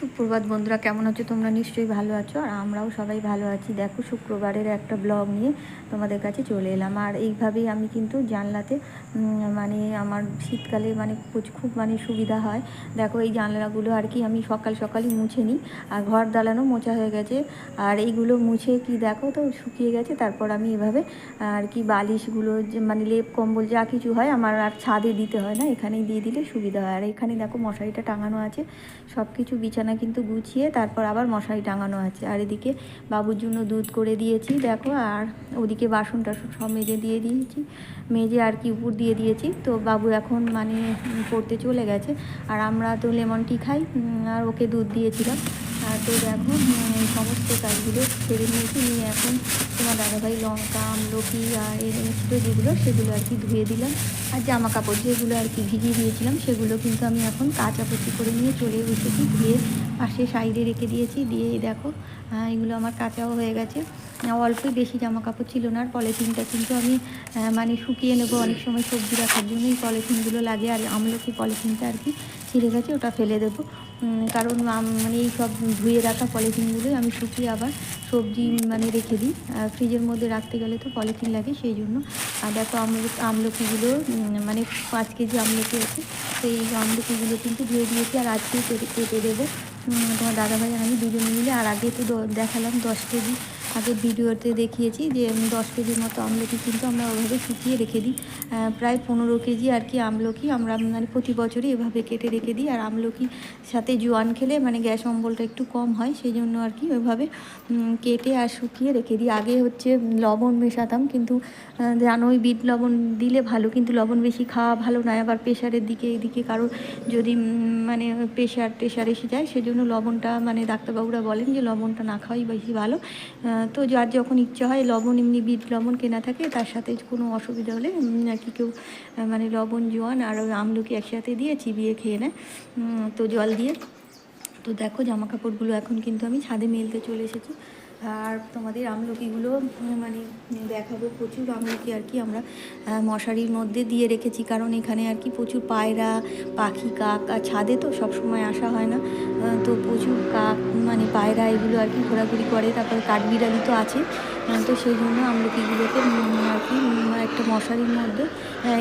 সুপ্রভাত বন্ধুরা, কেমন আছো তোমরা? নিশ্চয়ই ভালো আছো। আর আমরাও সবাই ভালো আছি। দেখো, শুক্রবারের একটা ব্লগ নিয়ে তোমাদের কাছে চলে এলাম। আর এইভাবেই আমি কিন্তু জানলাতে মানে আমার শীতকালে মানে খুব মানে সুবিধা হয়। দেখো, এই জানলাগুলো আর কি আমি সকাল সকালই মুছে নিই। আর ঘর দালানো মোছা হয়ে গেছে। আর এইগুলো মুছে কি দেখো তো, শুকিয়ে গেছে। তারপর আমি এভাবে, আর কি বালিশগুলো যে মানে লেপ, কম্বল যা কিছু হয়, আমার আর ছাদে দিতে হয় না। এখানেই দিয়ে দিলে সুবিধা হয়। আর এখানে দেখো, মশারিটা টাঙানো আছে। সব কিছু বিছানা কিন্তু গুছিয়ে তারপর আবার মশারি টাঙানো আছে। আর এদিকে বাবুর জন্য দুধ করে দিয়েছি, দেখো, আর ওদিকে বাসন টাসন সব মেজে দিয়ে দিয়েছি। মেজে আর কি উপর দিয়ে দিয়েছি। তো বাবু এখন মানে পড়তে চলে গেছে। আর আমরা তো লেমন টি খাই আর ওকে দুধ দিয়েছিলাম। আর তো দেখো সমস্ত কাজগুলো ছেড়ে নিয়েছি। নিয়ে এখন তোমার দাদাভাই লঙ্কা, আমলকি, আর এনেছিল যেগুলো, সেগুলো আর কি ধুয়ে দিলাম। আর জামা কাপড় যেগুলো আর কি ভিজিয়ে দিয়েছিলাম, সেগুলো কিন্তু আমি এখন কাচাকুচি করে নিয়ে চলে এসেছি। ধুয়ে পাশে সাইডে রেখে দিয়েছি দিয়ে দেখো এগুলো আমার কাঁচাও হয়ে গেছে। অল্পই বেশি জামা কাপড় ছিল না, আর পলিথিনটা কিন্তু আমি মানে শুকিয়ে নেব অনেক সময় সবজি রাখার জন্য এই পলিথিনগুলো লাগে, আর আমলকি পলিথিনটা আর কি ছিঁড়ে গেছে, ওটা ফেলে দেবো। কারণ মানে এই সব ধুয়ে রাখা পলিথিনগুলোই আমি শুকিয়ে আবার সবজি মানে রেখে দিই। ফ্রিজের মধ্যে রাখতে গেলে তো পলিথিন লাগে, সেই জন্য। আর দেখো আমল, আমলকিগুলো মানে পাঁচ কেজি আমলকি আছে সেই আমলকিগুলো কিন্তু ধুয়ে দিয়েছি, আর আজকেই কেটে দেবো। তোমার দাদাভাই আমি দুজনে মিলে আর আগে তো দেখালাম দশ কেজি। আগে ভিডিওতে দেখিয়েছি যে দশ কেজির মতো আমলকি কিন্তু আমরা ওভাবে শুকিয়ে রেখে দিই। প্রায় পনেরো কেজি আর কি আমলকি আমরা মানে প্রতি বছরই এভাবে কেটে রেখে দিই। আর আমলকি সাথে জোয়ান খেলে মানে গ্যাস অম্বলটা একটু কম হয় সেই জন্য আর কি ওইভাবে কেটে আর শুকিয়ে রেখে দিই। আগে হচ্ছে লবণ মেশাতাম কিন্তু আহ, জানোই বিট লবণ দিলে ভালো কিন্তু লবণ বেশি খাওয়া ভালো নয়। আবার প্রেশারের দিকে এদিকে কারও যদি মানে প্রেশার টেশার এসে যায় সেজন্য লবণটা মানে ডাক্তারবাবুরা বলেন যে লবণটা না খাওয়াই বেশি ভালো। তো যার যখন ইচ্ছা হয় লবণ, এমনি বিট লবণ কেনা থাকে, তার সাথে কোনো অসুবিধা হলে নাকি কেউ মানে লবণ, জোয়ান আর আমলকি একসাথে দিয়ে চিবিয়ে খেয়ে নেয় তো জল দিয়ে। তো দেখো জামা কাপড়গুলো এখন কিন্তু আমি ছাদে মেলতে চলে এসেছি। আর তোমাদের আমলকিগুলো মানে দেখাবো প্রচুর আমলকি আর কি আমরা মশারির মধ্যে দিয়ে রেখেছি। কারণ এখানে আর কি প্রচুর পায়রা, পাখি, কাক আর ছাদে তো সব সময় আসা হয় না। তো প্রচুর কাক মানে পায়রা এগুলো আর কি ঘোরাঘুরি করে। তারপরে কাঠবিড়ালি তো আছে। তো সেই জন্য আমলকিগুলোকে আর কি একটা মশারির মধ্যে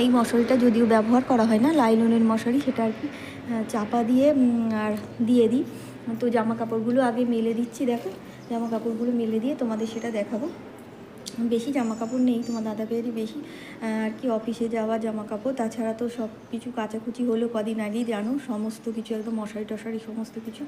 এই মশারিটা যদিও ব্যবহার করা হয় না, লাইলনের মশারি, সেটা আর কি চাপা দিয়ে আর দিয়ে দিই। তো জামা কাপড়গুলো আগে মেলে দিচ্ছি, দেখো। জামা কাপড়গুলো মেলে দিয়ে তোমাদের সেটা দেখাবো। বেশি জামা কাপড় নেই, তোমার দাদা বেশি। আর কি অফিসে যাওয়া জামা কাপড় তাছাড়া তো সব কিছু কাচাকুচি হলো কদিন আগেই, জানো? সমস্ত কিছু একদম মশারি টশারি সমস্ত কিছু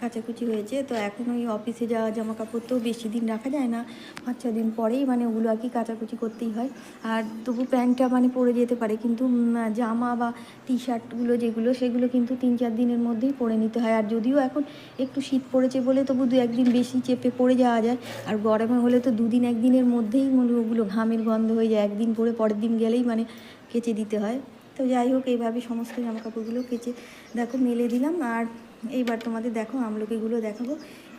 কাচাকুচি হয়েছে। তো এখন ওই অফিসে যাওয়া জামা কাপড় তো বেশি দিন রাখা যায় না। পাঁচ ছ দিন পরেই মানে ওগুলো আর কি কাচাকুচি করতেই হয়। আর তবু প্যান্টটা মানে পরে যেতে পারে, কিন্তু জামা বা টি শার্টগুলো যেগুলো, সেগুলো কিন্তু তিন, চার দিনের মধ্যেই পরে নিতে হয়। আর যদিও এখন একটু শীত পড়েছে বলে তবু দু, একদিন বেশি চেপে পরে যাওয়া যায়। আর গরমে হলে তো দুদিন, একদিনের মধ্যেই মনে ওগুলো ঘামের গন্ধ হয়ে যায়। একদিন পরে পরের দিন গেলেই মানে কেচে দিতে হয়। তো যাই হোক, এইভাবে সমস্ত জামা কাপড়গুলো কেচে দেখো মেলে দিলাম। আর এইবার তোমাদের দেখো আমলকিগুলো দেখাবো।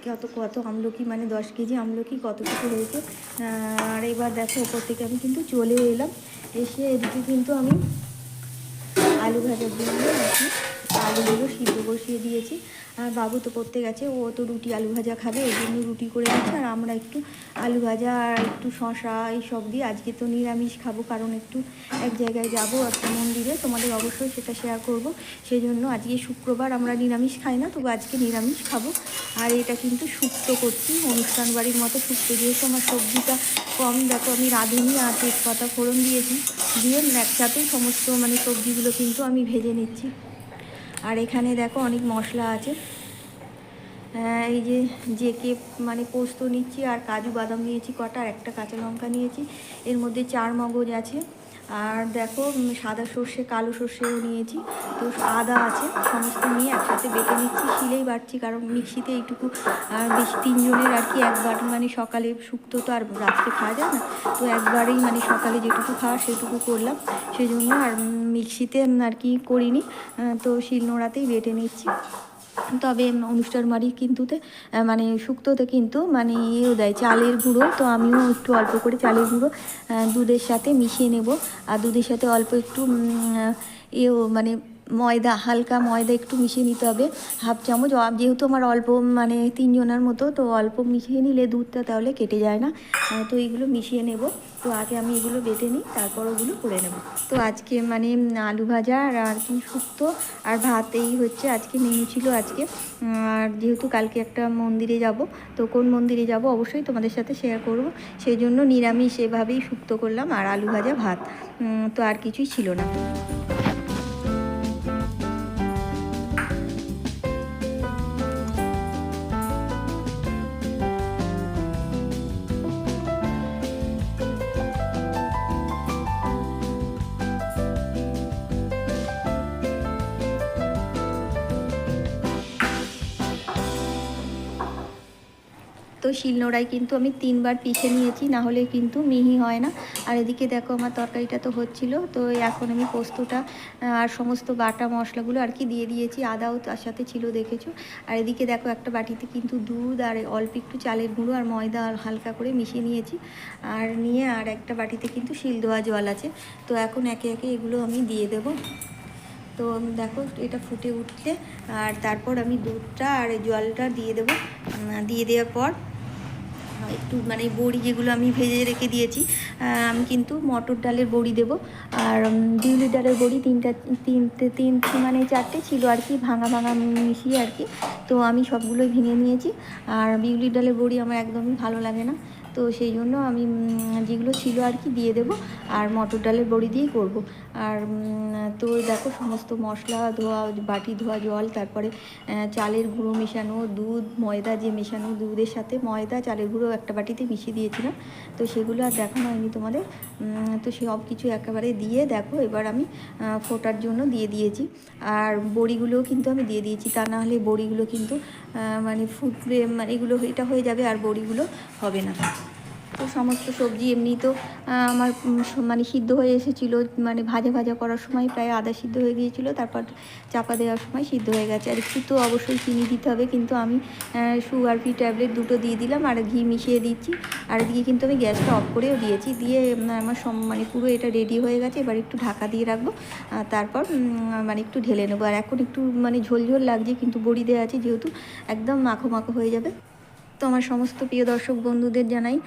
কত কত আমলকি মানে দশ কেজি আমলকি কত কিছু হয়েছে। আর এবার দেখো ওপর থেকে আমি কিন্তু চলে এলাম। এসে এদিকে কিন্তু আমি আলু ভাজার জন্য সিদ্ধ বসিয়ে দিয়েছি। আর বাবু তো করতে গেছে, ও তো রুটি আলু ভাজা খাবে ওই জন্য রুটি করে দিচ্ছে আর আমরা একটু আলু ভাজা আর একটু শশা এইসব দিয়ে আজকে তো নিরামিষ খাব, কারণ একটু এক জায়গায় যাব একটা মন্দিরে। তোমাদের অবশ্যই সেটা শেয়ার করব। সেই জন্য আজকে শুক্রবার আমরা নিরামিষ খাই না, তবু আজকে নিরামিষ খাব। আর এটা কিন্তু শুক্তো করছি, অনুষ্ঠান বাড়ির মতো শুক্তো। যেহেতু আমার সবজিটা কম, দেখো আমি রাঁধুনি আর তেজপাতা ফোড়ন দিয়েছি। দিয়ে একসাথেই সমস্ত মানে সবজিগুলো কিন্তু আমি ভেজে নিচ্ছি। আর এখানে দেখো অনেক মশলা আছে। এই যে যে কে মানে পোস্ত নিচ্ছি আর কাজু বাদাম নিয়েছি কটা, আর একটা কাঁচা লঙ্কা নিয়েছি। এর মধ্যে চার মগজ আছে। আর দেখো সাদা সর্ষে, কালো সর্ষেও নিয়েছি। তো আদা আছে, সমস্ত নিয়ে একসাথে বেটে নিচ্ছি, শিলেই বাড়ছি কারণ মিক্সিতে এইটুকু বেশি তিনজনের আর কি একবার মানে সকালে শুক্তো তো আর রাত্রে খাওয়া যায় না। তো একবারেই মানে সকালে যেটুকু খাওয়া সেটুকু করলাম। সেই জন্য আর মিক্সিতে আর কি করিনি। তো শিলনোড়াতেই বেটে নিচ্ছি। তবে অনুষ্ঠান বাড়ি কিন্তুতে মানে শুক্তোতে কিন্তু মানে ইয়েও দেয়, চালের গুঁড়ো। তো আমিও একটু অল্প করে চালের গুঁড়ো দুধের সাথে মিশিয়ে নেব। আর দুধের সাথে অল্প একটু ইয়েও মানে ময়দা, হালকা ময়দা একটু মিশিয়ে নিতে হবে। হাফ চামচ যেহেতু আমার অল্প মানে তিনজনের মতো, তো অল্প মিশিয়ে নিলে দুধটা তাহলে কেটে যায় না। তো এইগুলো মিশিয়ে নেব। তো আগে আমি এগুলো বেটে নিই, তারপর ওগুলো করে নেব। তো আজকে মানে আলু ভাজা আর আর কি শুক্তো আর ভাত, এই হচ্ছে আজকে মেনু ছিল আজকে। আর যেহেতু কালকে একটা মন্দিরে যাব, তো কোন মন্দিরে যাব অবশ্যই তোমাদের সাথে শেয়ার করব। সেই জন্য নিরামিষ এভাবেই শুক্তো করলাম আর আলু ভাজা ভাত। তো আর কিছুই ছিল না। তো শিলনোড়ায় কিন্তু আমি তিনবার পিষে নিয়েছি, না হলে কিন্তু মিহি হয় না। আর এদিকে দেখো আমার তরকারিটা তো হচ্ছিল, তো এখন আমি পোস্তটা আর সমস্ত বাটা মশলাগুলো আর কি দিয়ে দিয়েছি, আদাও তার সাথে ছিল দেখেছ। আর এদিকে দেখো একটা বাটিতে কিন্তু দুধ আর অল্প একটু চালের গুঁড়ো আর ময়দা হালকা করে মিশিয়ে নিয়েছি। আর নিয়ে আর একটা বাটিতে কিন্তু শিল দেওয়া জল আছে, তো এখন একে একে এগুলো আমি দিয়ে দেবো। তো দেখো এটা ফুটে উঠলে, আর তারপর আমি দুধটা আর জলটা দিয়ে দেবো দিয়ে দেওয়ার পর একটু মানে বড়ি যেগুলো আমি ভেজে রেখে দিয়েছি আমি কিন্তু মটর ডালের বড়ি দেব। আর বিউলির ডালের বড়ি তিনটা, তিনটে তিন মানে চারটে ছিল আর কি, ভাঙা ভাঙা মিশিয়ে আর কি। তো আমি সবগুলোই ভেঙে নিয়েছি। আর, বিউলির ডালের বড়ি আমার একদমই ভালো লাগে না। তো সেই জন্য আমি যেগুলো ছিল আর কি দিয়ে দেবো আর মটর ডালের বড়ি দিয়েই করব। আর তো দেখো সমস্ত মশলা ধোয়া, বাটি ধোয়া, জল, তারপরে চালের গুঁড়ো মেশানো, দুধ, ময়দা, যে মেশানো দুধের সাথে ময়দা, চালের গুঁড়ো একটা বাটিতে মিশিয়ে দিয়েছিলাম। তো সেগুলো আর দেখানো হয়নি তোমাদের। তো সব কিছু একেবারে দিয়ে দেখো, এবার আমি ফোটার জন্য দিয়ে দিয়েছি। আর বড়িগুলোও কিন্তু আমি দিয়ে দিয়েছি। তা না হলে বড়িগুলো কিন্তু মানে ফুটবে মানে এগুলো, এটা হয়ে যাবে আর বড়িগুলো হবে না। তো সমস্ত সবজি এমনি তো আমার মানে সিদ্ধ হয়ে এসেছিল মানে ভাজা ভাজা করার সময় প্রায় আদা সিদ্ধ হয়ে গিয়েছিল, তারপর চাপা দেওয়ার সময় সিদ্ধ হয়ে গেছে। আর একটু তো অবশ্যই চিনি দিতে হবে, কিন্তু আমি সুগার ফ্রি ট্যাবলেট দুটো দিয়ে দিলাম, আর ঘি মিশিয়ে দিচ্ছি। আর এদিকে কিন্তু আমি গ্যাসটা অফ করেও দিয়েছি, দিয়ে আমার সম মানে পুরো এটা রেডি হয়ে গেছে, এবার একটু ঢাকা দিয়ে রাখব তারপর মানে একটু ঢেলে নেব। আর এখন একটু মানে ঝোল ঝোল লাগছে, কিন্তু বড়ি দেওয়া আছে যেহেতু, একদম মাখো মাখো হয়ে যাবে। তো আমার সমস্ত প্রিয় দর্শক বন্ধুদের জানাই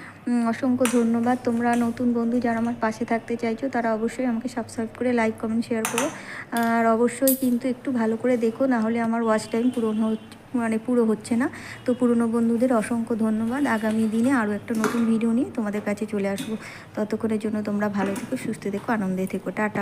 অসংখ্য ধন্যবাদ। তোমরা নতুন বন্ধু যারা আমার পাশে থাকতে চাইছো, তারা অবশ্যই আমাকে সাবস্ক্রাইব করে লাইক কমেন্ট শেয়ার করো। আর অবশ্যই কিন্তু একটু ভালো করে দেখো, না হলে আমার ওয়াচ টাইম পূরণ হচ্ছে মানে পুরো হচ্ছে না। তো পুরনো বন্ধুদের অসংখ্য ধন্যবাদ। আগামী দিনে আরও একটা নতুন ভিডিও নিয়ে তোমাদের কাছে চলে আসব। ততক্ষণের জন্য তোমরা ভালো থেকো, সুস্থ থেকো, আনন্দে থেকো। টাটা।